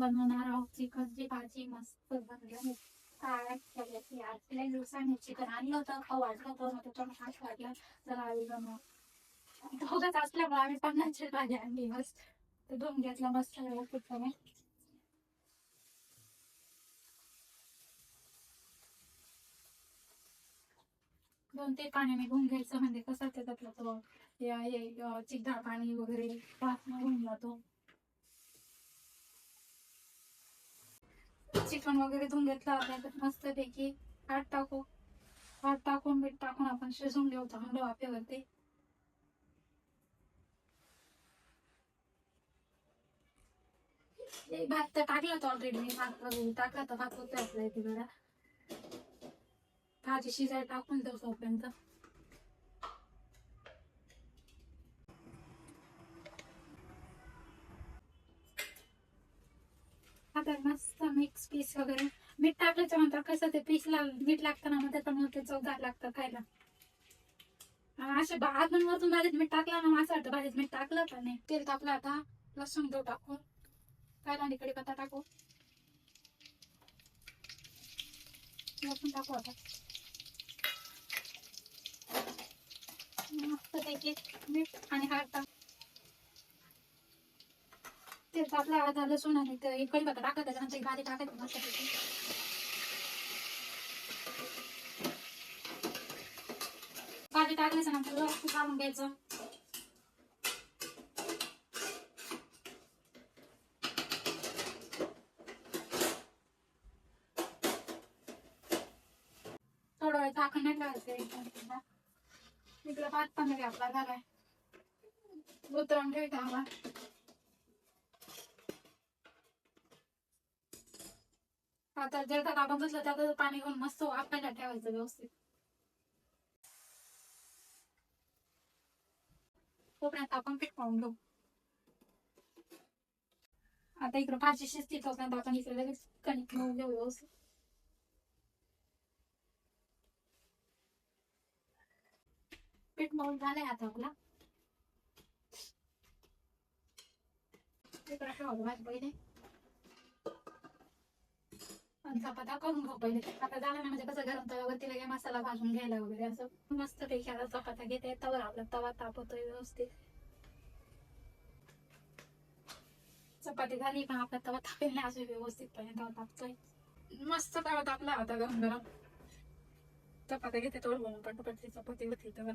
बनवणार आहोत चिकनची भाजी मस्त बनली काय आज दिवसांनी चिकन आणलं होतं खाऊ वाटलं होतं मग खास वाटलं तर आम्ही बनव दोघंच असल्यामुळे आम्ही पन्नासची भाजी आणली मस्त तर धुवून मस्त दोन ते पाणी निघून घ्यायचं म्हणजे कसं त्याच्यातलं तो या चिकदाळ पाणी वगैरे वास होऊन जातो. चिकन वगैरे धुवून घेतलं त्याच्यात मस्त पैकी हात टाकू. हात टाकून मीठ टाकून आपण शिजवून घेऊ. चांगलं वाफेवरती भात तर टाकला होता ऑलरेडी मी भात वगैरे टाकला तर भात होतं आपल्या इथे जरा. भाजी शिजायला टाकून देऊ तोपर्यंत. आता मस्त मिक्स पीस वगैरे. मीठ टाकल्याच्या नंतर कसं ते पीसला मीठ लागतं ना मग त्याच्यामुळे ते चवदार लागतं खायला. असे अजून वरतून भाजीत मीठ टाकलं ना मग असं वाटतं भाजीत मीठ टाकलं का नाही. तेल टाकलं आता लसूण देऊ टाकून. खायला आणि कडे टाकू. लसूण टाकू आता. मस्त पैकी मीठ आणि हळद टाक. ते टाकलं आता लसूण आणि ते कढीपत्ता टाकत त्याच्यानंतर ही भाजी टाकायची मस्त पैकी. भाजी टाकल्याच्या नंतर व्यवस्थित काढून घ्यायचं. थोडा वेळ झाकण नाही करायचं इकडे पाच पंधरा आपला झालाय उतरून ठेवता आम्हा आता जर का आपण बसलं त्यात पाणी घेऊन मस्त आपल्याला ठेवायचं व्यवस्थित. तोपर्यंत आपण पीठ पाहून घेऊ. आता इकडे भाजी शिजते तोपर्यंत आपण इकडे लगेच कणिक घेऊन घेऊ व्यवस्थित. पीठ मळून झालंय आता आपला. इकडे ठेवा भाजी पहिले चपात्या करून घेऊ पहिले. आता झालं ना म्हणजे कसं गरम तव्यावरती लगे मसाला भाजून घ्यायला वगैरे असं मस्त पैकी आता चपात्या घेते. तवर आपला तवा तापवतोय व्यवस्थित. चपाती झाली पण आपला तवा तापेल नाही असं व्यवस्थितपणे तवा तापतोय. मस्त तवा तापला आता गरम गरम. चपात्या घेते तोड बनवून पटपट चपाती होती तवर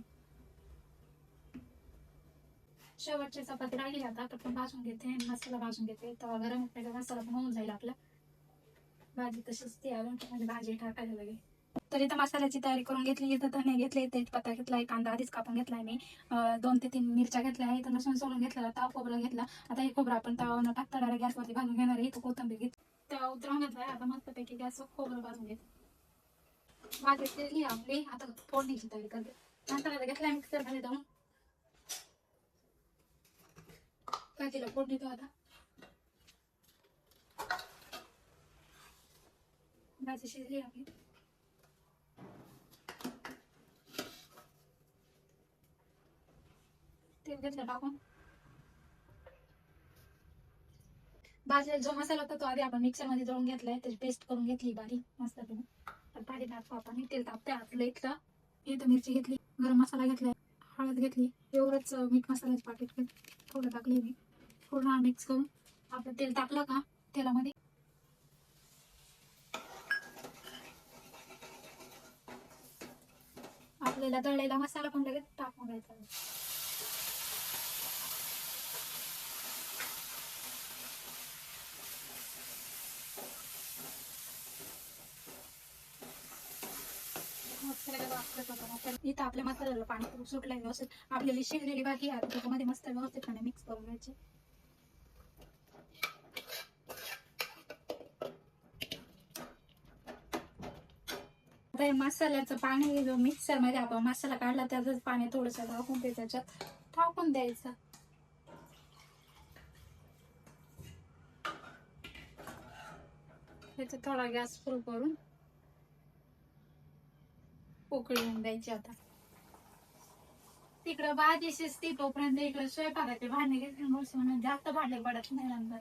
शेवटची चपाती राहिली आता तर पण भाजून घेते मसाला भाजून घेते. तवा गरम मसाला पण होऊन जाईल आपला. भाजी तशीच ती अजून म्हणजे भाजी टाकायला लागेल. तर इथं मसाल्याची तयारी करून घेतली इथं धने घेतले तेजपत्ता घेतलाय कांदा आधीच कापून घेतलाय मी. दोन ते तीन मिरच्या घेतल्या आहेत इथं लसूण सोलून घेतलेला ताव खोबरं घेतला. आता हे खोबरं आपण तवा टाकता डायरेक्ट गॅसवरती भाजून घेणार आहे इथं कोथंबीर घेत तेव्हा उतरवून घेतलाय आता मस्तपैकी गॅसवर खोबरं भाजून घेत भाजी केली आपली. आता फोडणीची तयारी करते. नंतर आता घेतलाय मिक्सरमध्ये जाऊन भाजीला फोडणी तो आता. भाजी शिजली आपली तेल घेतलं टाकून भाजीला जो मसाला होता तो आधी आपण मिक्सरमध्ये दळून घेतलाय त्याची पेस्ट करून घेतली बारीक मस्त भाजी टाकतो आपण. तेल तापते आतलं इथलं. इथं मिरची घेतली गरम मसाला घेतलाय हळद घेतली एवढंच मीठ मसाल्याचे पाकिट थोडं टाकले मी. पूर्ण मिक्स करून. आपलं तेल टाकलं का? तेलामध्ये आपल्याला दळलेला मसाला पण लगेच टाकून घ्यायचा. मस्त इथं आपल्या मसाल्याला पाणी सुटलंय व्यवस्थित. आपल्याला शिजलेली भाजी आहे त्याच्यामध्ये मस्त व्यवस्थितपणे मिक्स करून घ्यायची. आता हे मसाल्याचं पाणी जो मिक्सरमध्ये आपण मसाला काढला त्याचंच पाणी थोडस टाकून ते त्याच्यात. टाकून द्यायचं. त्याचा थोडा गॅस फुल करून उकळून द्यायची आता. तिकडं भाजी शिजती तोपर्यंत इकडे स्वयंपाकाचे भांडे घेतले म्हणून जास्त भांडे पडत नाही नंतर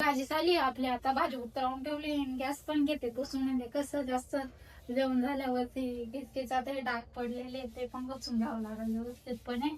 भाजी झाली आपली आता भाजी उतरवून ठेवली गॅस पण घेते पुसून म्हणजे कसं जास्त जेवण झाल्यावरती किचकिचा ते डाग पडलेले ते पण पुसून घ्यावं लागेल व्यवस्थितपणे.